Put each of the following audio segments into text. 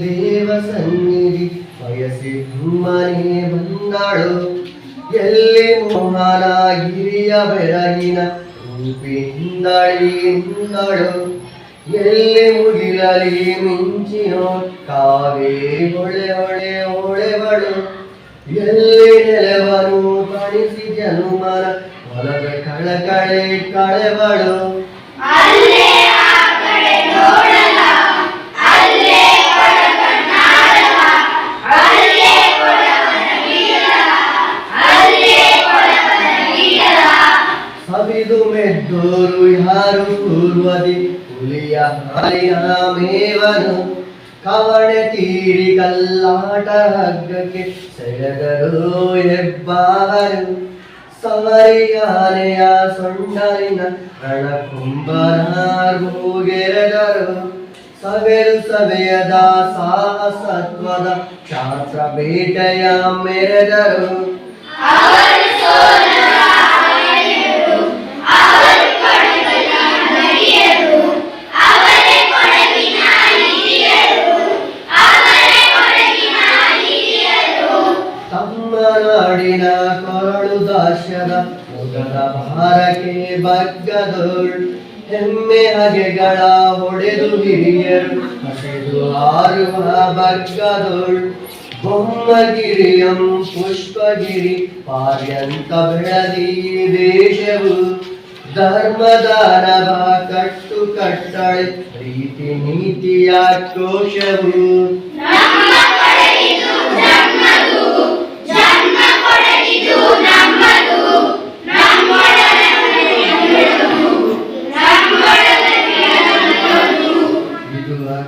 ನಿಧಿ ಬಯಸಿ ಮನೆ ಬಂದಳು. ಎಲ್ಲಿ ಮೋಹನ ಗಿರಿಯ ಬೆರಗಿನ ರೂಪಿನಿಂದಳಿಯಿಂದಳು ಎಲ್ಲಿ ಮುಗಿಲಲಿ ಮಿಂಚಿನೋ ಕಾವೇರಿ ಹೊಳೆ ಹೊಳೆ ಹೊಳೆವಳು. ಎಲ್ಲಿ ನೆಲವನು ಕಳಿಸಿ ಜನುಮನ ಹೊಲದ ಕಳಕಳೆ ಕಳೆವಳು. ಮೆದ್ದೋರು ಯಾರು ಪೂರ್ವದಿ ಹುಲಿಯ ಮೇವನು ಕವಣೆ ತೀರಿ ಕಲ್ಲಾಟ ಹಗ್ಗಕ್ಕೆ ಸೆಳೆದರು ಹೆಬ್ಬಾರು. ಸವರಿಯಾನೆಯ ಸೊಂಡಲಿನ ರಣಕುಂಭನಾರ್ಗೂಗೆರೆದರು ಸವೆರು ಸವೆಯದ ಸಾಹಸತ್ವದ ಶಾಸ್ತ್ರ ಬೇಟೆಯ ಮೆರೆದರು ಕೊರಳು ದಾಸ್ಯದ ಮುಗದ ಭಾರಕ್ಕೆ ಬಗ್ಗದೋಳ್ ಹೆಮ್ಮೆ ಹಗೆಗಳ ಹೊಡೆದು ಹಿರಿಯರು ಹಸೆದು ಆರುವ ಬಗ್ಗದೋಳ್ ಬೊಮ್ಮಗಿರಿಯಂ ಪುಷ್ಪಗಿರಿ ಪಾರ್ಯಂತ ಬೆಳದಿ ದೇಶವು ಧರ್ಮದಾನವ ಕಟ್ಟು ಕಟ್ಟಳೆ ಪ್ರೀತಿ ನೀತಿಯ ಕೋಶವು ನಮ್ಮ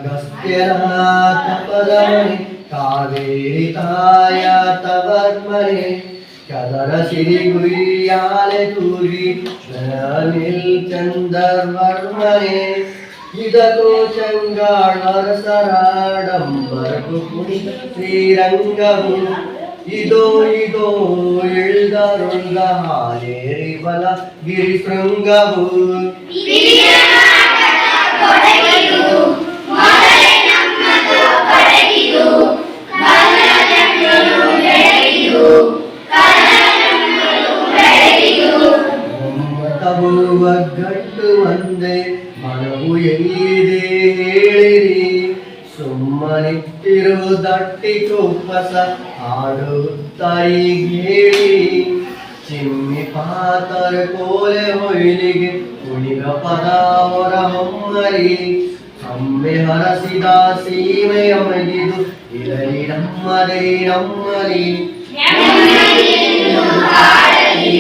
गस्त्यरात्मपदमणि कावेरिताय तवत्मने कदरशिरिगुह्याले तूरि चन्दर्वर्मणे ఇదతో చంగాళరసరాడంబరకు శ్రీరంగము ఇదో ఇదో ఇళ్ళరుళ్ళ హాలేరి బల గిరి శృంగము ಒಮ್ಮತವು ಒಗ್ಗಟ್ಟು ಒಂದೇ ಮನವು ಎಲ್ಲಿದೆ ಹೇಳಿರಿ ಸುಮ್ಮನಿಟ್ಟಿರು ದಟ್ಟಿ ಕುಪ್ಪಸ ಹಾಡುತ್ತಾಯಿ ಹೇಳಿ ಚಿಮ್ಮಿ ಪಾತರ ಕೋಲೆ ಹೊಯ್ಲಿಗೆ ಕುಣಿಗ ಪದ ಹೊರ ಹೊಮ್ಮರಿ ಅಮ್ಮೆ ಹರಸಿದ ಸೀಮೆಯ ಮಗಿದು ಇರಲಿ ನಮ್ಮದೇ ನಮ್ಮಲಿ ನೆಮ್ಮದಿಯನ್ನು ಕಾಡಲಿ